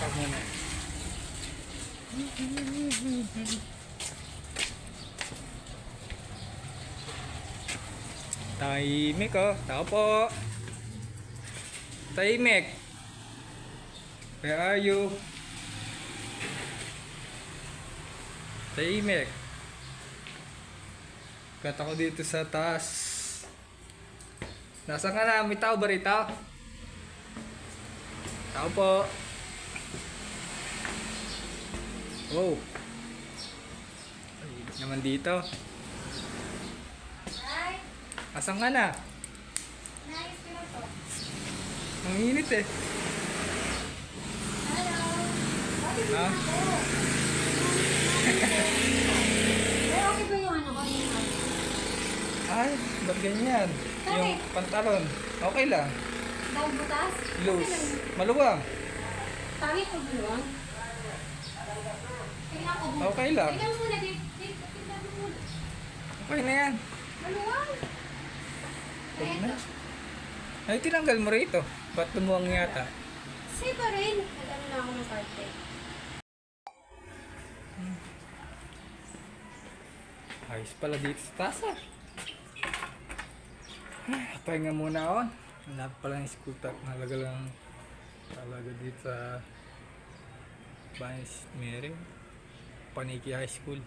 Tawag muna. Tahimik oh. Tao po. Tahimik. Where are you? Tahimik. Kata ko dito sa taas. Nasaan ka na? May tao ba rito? Tao po. Oh. Tahimik naman dito. Ay, Asan ka na? nice ko na to. Ang init eh. Hello. Bakit Ha? Eh, okay ba yung ano ko? Yung ano? Ay, ba't ganyan? Yung Bakit? pantalon. Okay lang. Dahil butas? Loose. Maluwang. Pangit ko? Tingnan ko muna. Okay lang. Tingnan muna. di- di- Tingnan muna. Okay na yan. Maluwang. Huwag na. Ay, tinanggal mo rito. Ba't lumuwang yata? Sa'yo pa rin. Nag-ano na ako ng karte. Ayos pala dito sa tasa. Ay, Pahinga muna ako. Wala pa pala yung school tap. Halaga lang talaga dito sa Banis Mary. Paniki High School.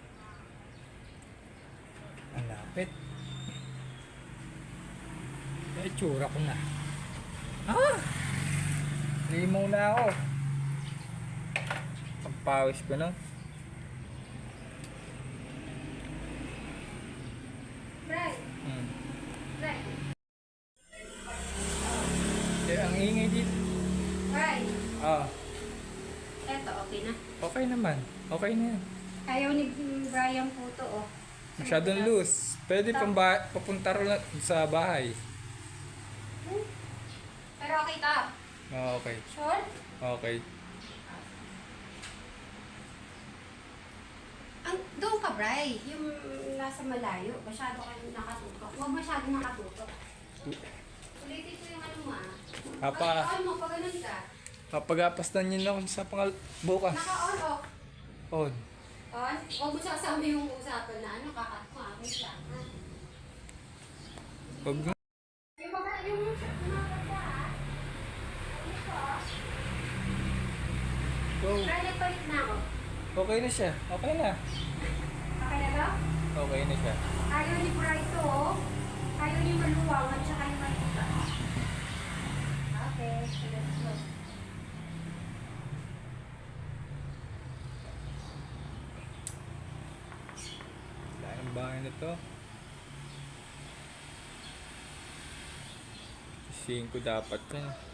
Ang lapit. Ay, tsura ko na. Ah! Limaw na ako. Pagpawis ko na. Right. Hmm. Right. Eh, ang ingay dito. Right. Ah, Eto, okay na. okay naman. Okay na yan. Ayaw ni Brian po to, oh. Masyadong loose. Pwede pang ba- papunta rin sa bahay. Hmm. Pero okay ta. Ah, okay. Sure? Okay. Ang, doon ka, Bray. Yung nasa malayo. Masyado kayo nakatutok. Huwag masyado nakatutok. Ulitin ko yung ano mo, ah. Papa. Pag-on mo, pag ganun ka. Papagapastan niyo na ako sa pangal bukas. Naka-on off. On. On? Huwag mo sasama yung usapan na ano, kakat mo, lang, ha? Huwag na. Yung mga, yung mga ka, ah. Go. Nagpalit na ako. Okay na siya. Okay na. Okay na ba? Okay na siya. Ayaw ni Bray to, oh. Ayaw ni maluwang at saka yung malita. Okay, so let's go. Na to. 5 dapat yan.